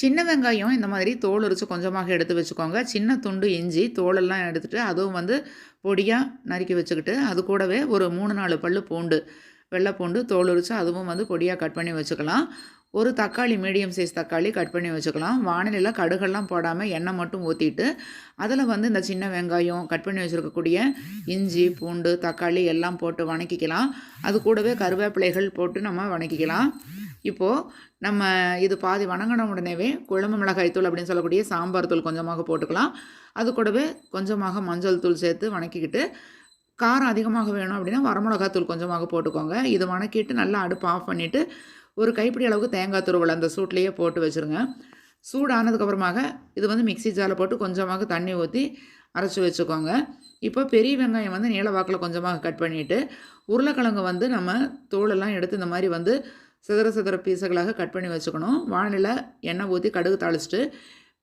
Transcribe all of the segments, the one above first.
சின்ன வெங்காயம் இந்த மாதிரி தோல் உரித்து கொஞ்சமாக எடுத்து வச்சுக்கோங்க. சின்ன துண்டு இஞ்சி தோலெல்லாம் எடுத்துகிட்டு அதுவும் வந்து பொடியாக நறுக்கி வச்சுக்கிட்டு அது கூடவே ஒரு மூணு நாலு பல் பூண்டு வெள்ளை பூண்டு தோல் உரித்து அதுவும் வந்து பொடியாக கட் பண்ணி வச்சுக்கலாம். ஒரு தக்காளி மீடியம் சைஸ் தக்காளி கட் பண்ணி வச்சுக்கலாம். வானிலையில் கடுகெல்லாம் போடாமல் எண்ணெய் மட்டும் ஊற்றிட்டு அதில் வந்து இந்த சின்ன வெங்காயம் கட் பண்ணி வச்சுருக்கக்கூடிய இஞ்சி பூண்டு தக்காளி எல்லாம் போட்டு வணக்கிக்கலாம். அது கூடவே கருவேப்பிலைகள் போட்டு நம்ம வணக்கிக்கலாம். இப்போது நம்ம இது பாதி வணங்கின உடனேவே குழம்பு மிளகாய் தூள் அப்படின்னு சொல்லக்கூடிய சாம்பார் தூள் கொஞ்சமாக போட்டுக்கலாம். அது கூடவே கொஞ்சமாக மஞ்சள் தூள் சேர்த்து வணக்கிக்கிட்டு காரம் அதிகமாக வேணும் அப்படின்னா வரமிளகாத்தூள் கொஞ்சமாக போட்டுக்கோங்க. இது வணக்கிட்டு நல்லா அடுப்பு ஆஃப் பண்ணிவிட்டு ஒரு கைப்பிடி அளவுக்கு தேங்காய் துருவல் அந்த சூட்லேயே போட்டு வச்சுருங்க. சூடானதுக்கப்புறமாக இது வந்து மிக்சி ஜாரில் போட்டு கொஞ்சமாக தண்ணி ஊற்றி அரைச்சி வச்சுக்கோங்க. இப்போ பெரிய வெங்காயம் வந்து நீள வாக்கில் கொஞ்சமாக கட் பண்ணிவிட்டு உருளைக்கிழங்கு வந்து நம்ம தோலெல்லாம் எடுத்து இந்த மாதிரி வந்து சிதற சிதற பீஸுகளாக கட் பண்ணி வச்சுக்கணும். வானிலை எண்ணெய் ஊற்றி கடுகு தாளிச்சிட்டு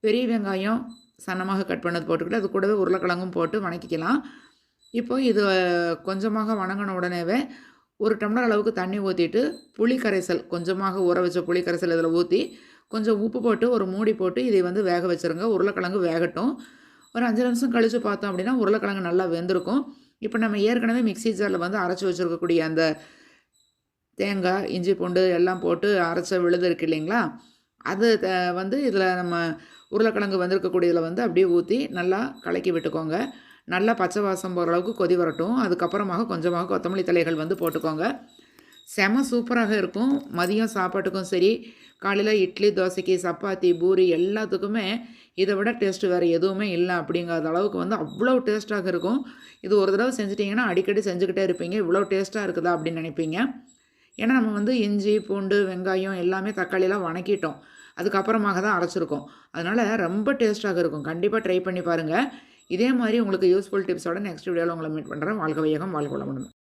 பெரிய வெங்காயம் சன்னமாக கட் பண்ணது போட்டுக்கிட்டு அது கூடவே உருளைக்கிழங்கும் போட்டு வணக்கிக்கலாம். இப்போ இது கொஞ்சமாக வணங்கின உடனேவே ஒரு டம்ளர் அளவுக்கு தண்ணி ஊற்றிட்டு புளி கரைசல் கொஞ்சமாக ஊற வச்ச புளி கரைசல் இதில் ஊற்றி கொஞ்சம் உப்பு போட்டு ஒரு மூடி போட்டு இதை வந்து வேக வச்சுருங்க. உருளைக்கிழங்கு வேகட்டும். ஒரு அஞ்சு நிமிஷம் கழித்து பார்த்தோம் அப்படின்னா உருளைக்கிழங்கு நல்லா வெந்திருக்கும். இப்போ நம்ம ஏற்கனவே மிக்சி ஜாரில் வந்து அரைச்சி வச்சுருக்கக்கூடிய அந்த தேங்காய் இஞ்சி பூண்டு எல்லாம் போட்டு அரைச்ச விழுது இருக்குது இல்லைங்களா? அது வந்து இதில் நம்ம உருளைக்கிழங்கு வந்திருக்கக்கூடியதில் வந்து அப்படியே ஊற்றி நல்லா கலக்கி விட்டுக்கோங்க. நல்லா பச்சை வாசம் போகிற அளவுக்கு கொதி வரட்டும். அதுக்கப்புறமாக கொஞ்சமாக கொத்தமல்லி தலைகள் வந்து போட்டுக்கோங்க. செம சூப்பராக இருக்கும். மதியம் சாப்பாட்டுக்கும் சரி காலையில் இட்லி தோசைக்கு சப்பாத்தி பூரி எல்லாத்துக்குமே இதை விட டேஸ்ட்டு வேறு எதுவுமே இல்லை அப்படிங்காத அளவுக்கு வந்து அவ்வளோ டேஸ்ட்டாக இருக்கும். இது ஒரு தடவை செஞ்சிட்டிங்கன்னா அடிக்கடி செஞ்சுக்கிட்டே இருப்பீங்க. இவ்வளோ டேஸ்ட்டாக இருக்குதா அப்படின்னு நினைப்பீங்க. ஏன்னா நம்ம வந்து இஞ்சி பூண்டு வெங்காயம் எல்லாமே தக்காளியெல்லாம் வணக்கிட்டோம். அதுக்கப்புறமாக தான் அரைச்சிருக்கோம். அதனால் ரொம்ப டேஸ்ட்டாக இருக்கும். கண்டிப்பாக ட்ரை பண்ணி பாருங்கள் இதே மாதிரி உங்களுக்கு யூஸ்ஃபுல் டிப்ஸோட நெக்ஸ்ட் வீடியோவில் உங்களை மீட் பண்ணுறேன் வாழ்க வையகம் வாழ்க வளமுடன்.